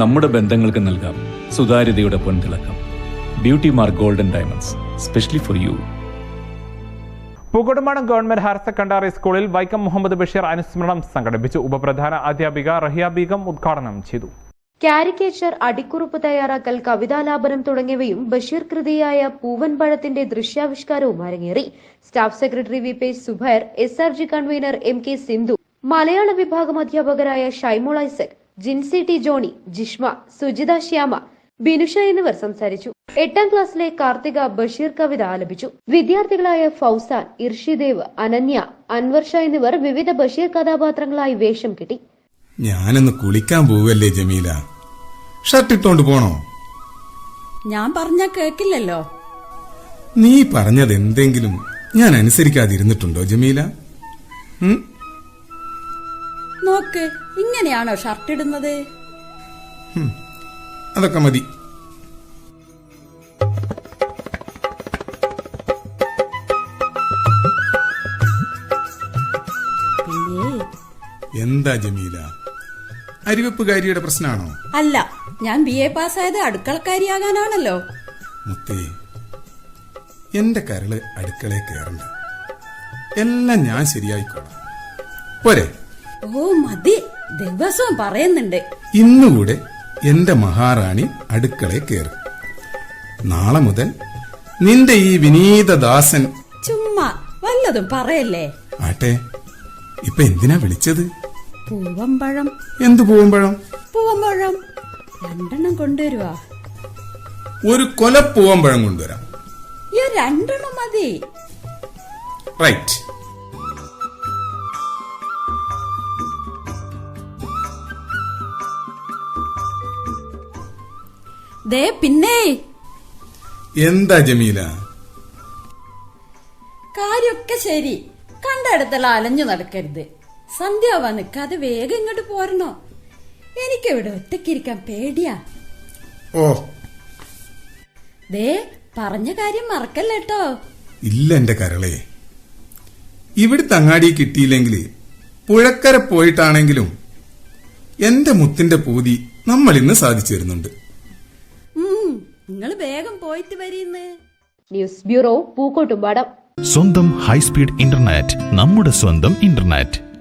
നമ്മുടെ ബന്ധങ്ങൾക്ക് നൽകാം. സുതാര്യതയുടെ പൊൻതിളക്കം. Beauty mark golden diamonds specially for you Pookkottumpadam government higher secondary സ്കൂളിൽ വൈക്കം മുഹമ്മദ് ബഷീർ അനുസ്മരണം സംഘടിപ്പിച്ചു. ഉപപ്രധാന അധ്യാപിക റഹിയ ബീഗം ഉദ്ഘാടനം ചെയ്തു. കാരിക്കേച്ചർ അടിക്കുറിപ്പ് തയ്യാറാക്കൽ കവിതാലാപനം തുടങ്ങിയവയും ബഷീർ കൃതിയായ പൂവൻ പഴത്തിന്റെ ദൃശ്യാവിഷ്കാരവും അരങ്ങേറി. Staff secretary V P Subair S R G convener M K Sindhu Malayala വിഭാഗം അധ്യാപകരായ ഷൈമോൾ ഐസക് ജിൻസി ടി ജോണി ജിഷ്മ സുജിത ശ്യാമ ബിനുഷ എന്നിവർ സംസാരിച്ചു. എട്ടാം ക്ലാസ്സിലെ കാർത്തിക ബഷീർ കവിത ആലപിച്ചു. വിദ്യാർത്ഥികളായ ഫൗസാൻ ഇർഷിദേവ് അനന്യ അൻവർഷ ഷാ എന്നിവർ വിവിധ ബഷീർ കഥാപാത്രങ്ങളായി വേഷം കിട്ടി. ഞാനൊന്ന് കുളിക്കാൻ പോവല്ലേ ജമീല? ഷർട്ട് ഇട്ടോണ്ട് പോണോ? ഞാൻ പറഞ്ഞ കേക്കില്ലല്ലോ. നീ പറഞ്ഞത് എന്തെങ്കിലും ഞാൻ അനുസരിക്കാതിരുന്നിട്ടുണ്ടോ ജമീല? ഉം? നോക്ക് ഇങ്ങനെയാണോ ഷർട്ട് ഇടുന്നത്? അതൊക്കെ മതി. എന്താ ജമീല? അരിവെപ്പുകാരിയുടെ പ്രശ്നമാണോ അല്ല ഞാൻ ബി എ പാസ്സായത് അടുക്കളക്കാരിയാകാനാണല്ലോ. മുത്തേ എന്റെ കരൾ അടുക്കളയിൽ കയറണ്ട. എല്ലാം ഞാൻ ശരിയായിക്കോളാം. പോരെ. ഓ മതി. ദിവസവും പറയുന്നുണ്ട്. ഇന്നുകൂടെ എന്റെ മഹാറാണി അടുക്കളയിൽ കേറും നാളെ മുതൽ നിന്റെ ഈ വിനീത ദാസൻ ചുമ്മാ വല്ലതും പറയല്ലേ? ആട്ടെ ഇപ്പൊ എന്തിനാ വിളിച്ചത്? പൂവമ്പഴം. എന്തു പൂവമ്പഴം? പൂവമ്പഴം. രണ്ടെണ്ണം കൊണ്ടുവരുവാ? ഒരു കൊല കൊലപ്പൂവമ്പഴം കൊണ്ടുവരാം. രണ്ടെണ്ണം മതി. റൈറ്റ്. ദേ പിന്നെ. എന്താ ജമീല? കാര്യൊക്കെ ശരി. കണ്ടെടുത്തെല്ലാം അലഞ്ഞു നടക്കരുത്. സന്ധ്യാവാ കഥ വേഗം ഇങ്ങോട്ട് പോരണോ? എനിക്കിവിടെ ഒറ്റക്കിരിക്കാൻ പേടിയാ. ഓ. ദേ പറഞ്ഞ കാര്യം മറക്കല്ലേട്ടോ ഇല്ല എന്റെ കരളെ. ഇവിടെ തങ്ങാടി കിട്ടിയില്ലെങ്കിൽ പുഴക്കര പോയിട്ടാണെങ്കിലും എന്റെ മുത്തിന്റെ പൂതി നമ്മൾ ഇന്ന് സാധിച്ചു തരുന്നുണ്ട്. നിങ്ങൾ വേഗം പോയിട്ട് വരീന്ന്. News bureau Pookkottumpadam. സ്വന്തം ഹൈസ്പീഡ് ഇന്റർനെറ്റ് നമ്മുടെ സ്വന്തം ഇന്റർനെറ്റ്.